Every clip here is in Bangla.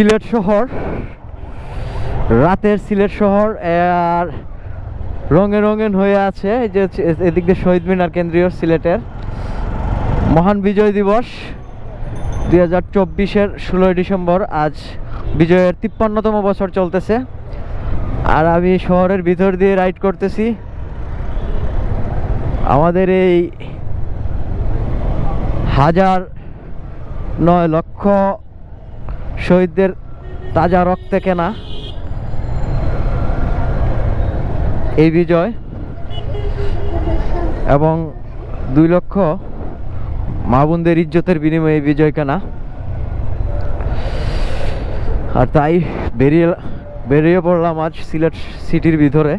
সিলেট শহর, রাতের সিলেট শহর, আর রঙে রঙিন হয়ে আছে, এই যে এদিক দিয়ে শহীদ মিনার কেন্দ্রীয় সিলেটের মহান বিজয় দিবস। দুই হাজার চব্বিশের ষোলোই ডিসেম্বর আজ বিজয়ের তিপ্পান্নতম বছর চলতেছে। আর আমি শহরের ভিতর দিয়ে রাইড করতেছি। আমাদের এই হাজার নয় লক্ষ শহীদদের তাজা রক্তে কেনা এই বিজয় এবং দুই লক্ষ মা বোনদের ইজ্জতের বিনিময়ে এই বিজয় কেনা। আর তাই বেরিয়ে বেরিয়ে পড়লাম আজ সিলেট সিটির ভিতরে।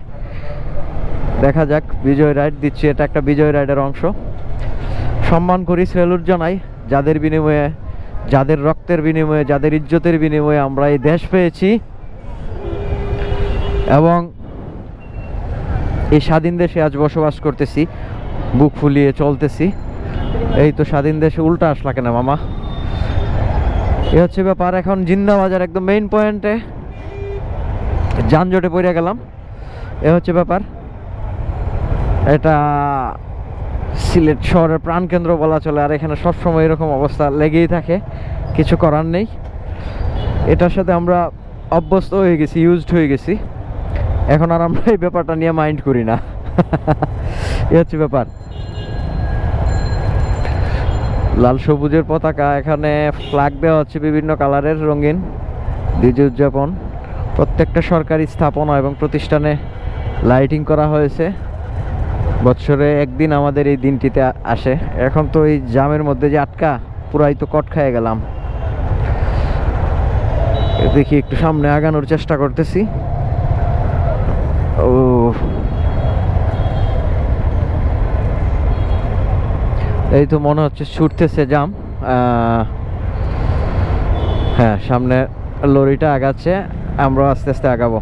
দেখা যাক, বিজয় রাইড দিচ্ছি, এটা একটা বিজয় রাইডের অংশ। সম্মান করি সেলুট জানাই, যাদের বিনিময়ে যাদের রক্তের বিনিময়ে, যাদের ইজ্জতের বিনিময়ে আমরা এই দেশ পেয়েছি এবং এই স্বাধীন দেশে আজ বসবাস করতেছি, বুক ফুলিয়ে চলতেছি। এই তো স্বাধীন দেশে উল্টা আসলা কেন মামা? এ হচ্ছে ব্যাপার, এখন জিন্দা বাজার একদম মেইন পয়েন্টে যানজটে পড়ে গেলাম। এ হচ্ছে ব্যাপার। এটা সিলেট শহরের প্রাণকেন্দ্র বলা চলে, আর এখানে সবসময় এরকম অবস্থা লেগেই থাকে, কিছু করার নেই। এটার সাথে আমরা অভ্যস্ত হয়ে গেছি ইউজড হয়ে গেছি। এখন আর আমরা এই ব্যাপারটা নিয়ে মাইন্ড করি না। এ হচ্ছে ব্যাপার। লাল সবুজের পতাকা, এখানে ফ্ল্যাগ দেওয়া হচ্ছে বিভিন্ন কালারের রঙিন বিজয় উদযাপন। প্রত্যেকটা সরকারি স্থাপনা এবং প্রতিষ্ঠানে লাইটিং করা হয়েছে। বছরে একদিন আমাদের এই দিনটিতে আসে। এখন তো এই জামের মধ্যে যে আটকা, পুরাই তো কট খেয়ে গেলাম। দেখি একটু সামনে আগানোর চেষ্টা করতেছি। ও। এই তো মনে হচ্ছে ছুটতেছে জাম। হ্যাঁ সামনে লরিটা আগাচ্ছে আমরা আস্তে আস্তে আগাবো।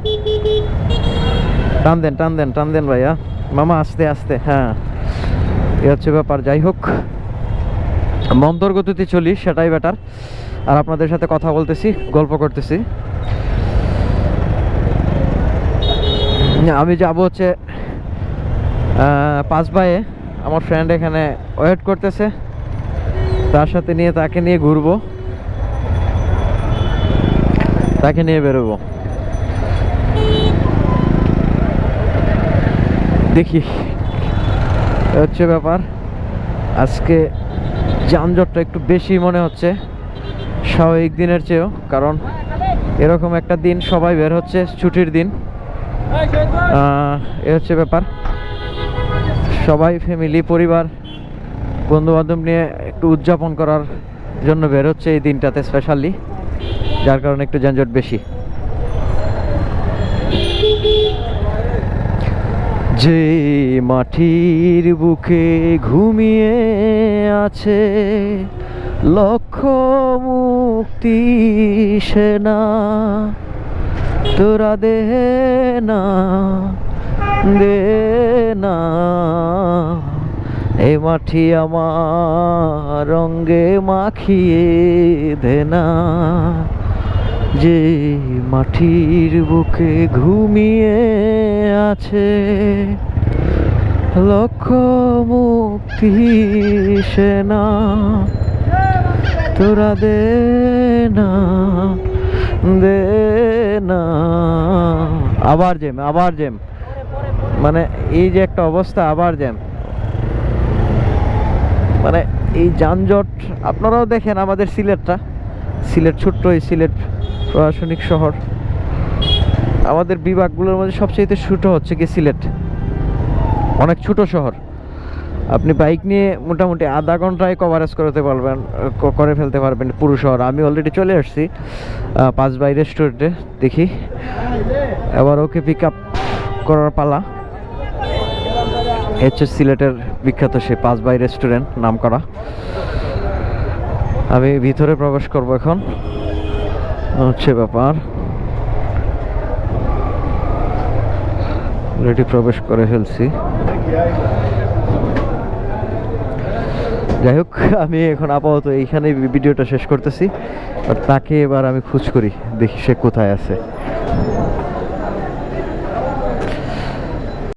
টান দেন টান দেন টান দেন ভাইয়া। মামা, আস্তে আস্তে হ্যাঁ। এ হচ্ছে ব্যাপার, যাই হোক। মন্তর গতিতে চলি, সেটাই বেটার আর আপনাদের সাথে কথা বলতেছি, গল্প করতেছি। আমি যাব হচ্ছে পাঁচ বাইয়ে আমার ফ্রেন্ড এখানে ওয়েট করতেছে। তার সাথে নিয়ে তাকে নিয়ে ঘুরবো। তাকে নিয়ে বেরোবো। দেখি। হচ্ছে ব্যাপার। আজকে যানজটটা একটু বেশি মনে হচ্ছে, স্বাভাবিক দিনের চেয়েও, কারণ এরকম একটা দিন সবাই বের হচ্ছে, ছুটির দিন। এ হচ্ছে ব্যাপার। সবাই ফ্যামিলি পরিবার বন্ধু বান্ধব নিয়ে একটু উদযাপন করার জন্য বের হচ্ছে এই দিনটাতে স্পেশালি যার কারণে একটু যানজট বেশি। যে মাটির বুকে ঘুমিয়ে আছে, লক্ষ মুক্তি সেনা তোরা দে না দে না। এ মাটি আমার রঙ্গে মাখিয়ে দে না। যে মাটির বুকে ঘুমিয়ে আছে। লক্ষ মুক্তি সেনা, তোরা দে না দে না। আবার জেম আবার জেম মানে এই যে একটা অবস্থা, আবার জ্যাম মানে এই যানজট, আপনারাও দেখেন আমাদের সিলেটটা। সিলেট, ছোট্ট এই সিলেট প্রশাসনিক শহর। আমাদের বিভাগগুলোর মধ্যে সবচেয়ে ছোট হচ্ছে কি সিলেট। অনেক ছোট শহর। আপনি বাইক নিয়ে মোটামুটি আধা ঘন্টায় কভারেজ করতে পারবেন করে ফেলতে পারবেন পুরো শহর। আমি অলরেডি চলে আসছি পাঁচ বাই রেস্টুরেন্টে দেখি। এবার ওকে পিক আপ করার পালা। হচ্ছে সিলেটের বিখ্যাত সে পাঁচ বাই রেস্টুরেন্ট নাম করা। আমি ভিতরে প্রবেশ করব এখন। হচ্ছে ব্যাপার। অলরেডি প্রবেশ করে ফেলছি। যাই হোক, আমি এখন আপাতত এইখানে ভিডিওটা শেষ করতেছি, আর তাকে এবার আমি খোঁজ করি, দেখি সে কোথায় আছে।